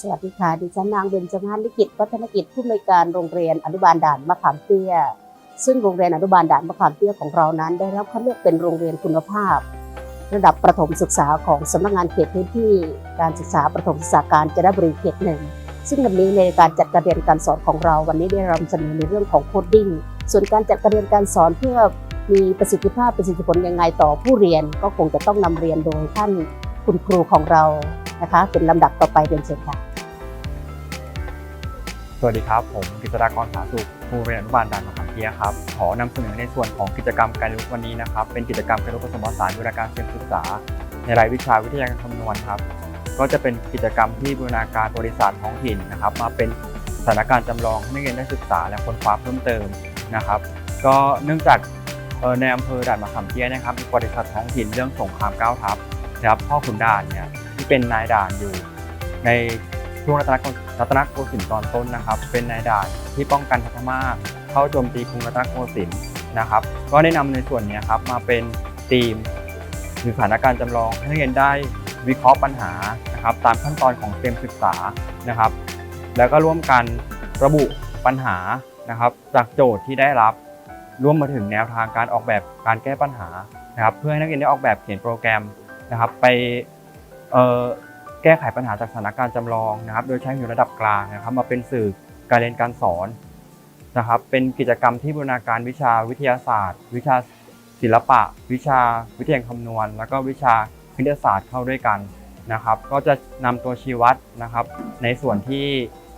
สวัสดีค่ะ ดิฉันนางเบญจมาศลิกิจวัฒนกิจผู้อำนวยการโรงเรียนอนุบาลด่านมะขามเตี้ย ซึ่งโรงเรียนอนุบาลด่านมะขามเตี้ยของเรานั้น ได้รับคัดเลือกเป็นโรงเรียนคุณภาพ ระดับประถมศึกษาของสำนักงานเขตพื้นที่ การศึกษาประถมศึกษาการจนบุรีเขตหนึ่งซึ่งวันนี้ในการจัดการเรียนการสอนของเราวันนี้ได้นำเสนอในเรื่องของโคดดิ้งส่วนการจัดการเรียนการสอนเพื่อมีประสิทธิภาพประสิทธิผลยังไงต่อผู้เรียนก็คงจะต้องนำเรียนโดยท่านคุณครูของเรา นะคะ เป็นลำดับต่อไปเป็นเชิญค่ะ สวัสดีครับ ผมกฤษฎากรสาสุขครูเรียนอนุบาลด่านมะขามเตี้ยครับ ขอนำเสนอในส่วนของกิจกรรมการเรียนรู้วันนี้นะครับ เป็นกิจกรรมการรู้ผสมผสานบูรณาการเชิงศึกษา ในรายวิชาวิทยาการคำนวณครับ ก็จะเป็นกิจกรรมที่บูรณาการบริษัทท้องถิ่นนะครับ มาเป็นสถานการณ์จำลองให้นักเรียนได้ศึกษาและค้นคว้าเพิ่มเติมนะครับ ก็เนื่องจากในอำเภอด่านมะขามเตี้ยนะครับมีบริษัทท้องถิ่นเรื่องสงครามก้าวทัพนะครับพ่อขุนด่านเนี่ย เป็นนายด่านอยู่ ในช่วงรัตนโกรัตนโกสินทร์ตอนต้นนะครับ เป็นนายด่านที่ป้องกันทัพม่าเข้าโจมตีกรุงรัตนโกสินทร์นะครับ ก็ได้นำในส่วนนี้ครับมาเป็นธีมหรือสถานการณ์จำลองให้นักเรียนได้วิเคราะห์ปัญหานะครับตามขั้นตอนของเตรียมศึกษานะครับ แล้วก็ร่วมกันระบุปัญหานะครับจากโจทย์ที่ได้รับร่วมมาถึงแนวทางการออกแบบการแก้ปัญหานะครับ เพื่อให้นักเรียนได้ออกแบบเขียนโปรแกรมนะครับ ไป แก้ไขปัญหาจากสถานการณ์จำลองนะครับ โดยใช้อยู่ระดับกลางนะครับ มาเป็นสื่อการเรียนการสอนนะครับ เป็นกิจกรรมที่บูรณาการวิชาวิทยาศาสตร์ วิชาศิลปะ วิชาวิทยาคำนวณ แล้วก็วิชาคณิตศาสตร์เข้าด้วยกันนะครับ ก็จะนำตัวชี้วัดนะครับ ในส่วนที่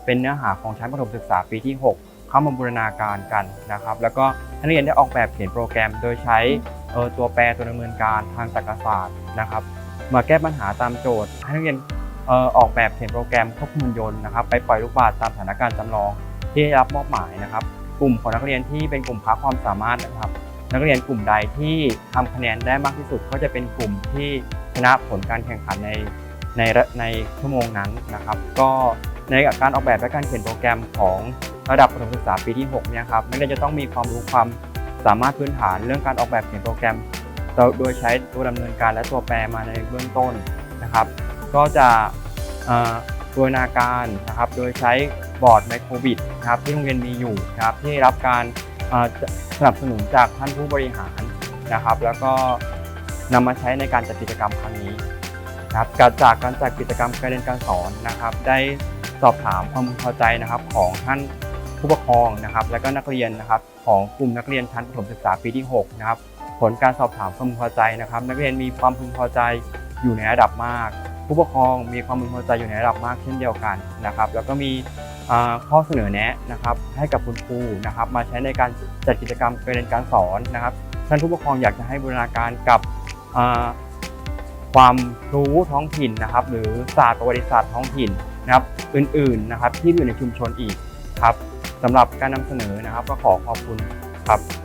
เป็นเนื้อหาของชั้นประถมศึกษาปีที่ 6 เข้ามาบูรณาการกันนะครับ แล้วก็นักเรียนได้ออกแบบเขียนโปรแกรม โดยใช้ตัวแปรตัวดำเนินการทางตรรกศาสตร์นะครับ มาแก้ปัญหาตามโจทย์ ให้นักเรียนออกแบบเขียนโปรแกรมควบคุมยนต์นะครับไปปล่อยลูกบาศก์ตามสถานการณ์จำลองที่ได้รับมอบหมายนะครับ กลุ่มของนักเรียนที่เป็นกลุ่มพักความสามารถนะครับ นักเรียนกลุ่มใดที่ทำคะแนนได้มากที่สุดก็จะเป็นกลุ่มที่ชนะผลการแข่งขันในในในชั่วโมงนั้นนะครับ ก็ในการออกแบบและการเขียนโปรแกรมของระดับประถมศึกษาปีที่6เนี่ยครับนักเรียนจะต้องมีความรู้ความสามารถพื้นฐานเรื่องการออกแบบเขียนโปรแกรม โดยใช้ตัวดำเนินการและตัวแปรมาในเบื้องต้นนะครับ ก็จะบูรณาการนะครับ โดยใช้บอร์ดไมโครบิดนะครับที่โรงเรียนมีอยู่นะครับที่รับการสนับสนุนจากท่านผู้บริหารนะครับ แล้วก็นำมาใช้ในการจัดกิจกรรมครั้งนี้นะครับการจากการจัดกิจกรรมการเรียนการสอนนะครับ ได้สอบถามความพอใจนะครับของท่านผู้ปกครองนะครับ และก็นักเรียนนะครับของกลุ่มนักเรียนชั้นประถมศึกษาปีที่6นะครับ ผลการสอบถามความพึงพอใจนะครับ นักเรียนมีความพึงพอใจอยู่ในระดับมาก ผู้ปกครองมีความพึงพอใจอยู่ในระดับมากเช่นเดียวกันนะครับ แล้วก็มีข้อเสนอแนะนะครับให้กับคุณครูนะครับ มาใช้ในการจัดกิจกรรมการเรียนการสอนนะครับท่านผู้ปกครองอยากจะให้บูรณาการกับความรู้ท้องถิ่นนะครับ หรือศาสตร์ประวัติศาสตร์ท้องถิ่นนะครับอื่นๆนะครับที่อยู่ในชุมชนอีกครับสำหรับการนำเสนอนะครับก็ขอขอบคุณครับ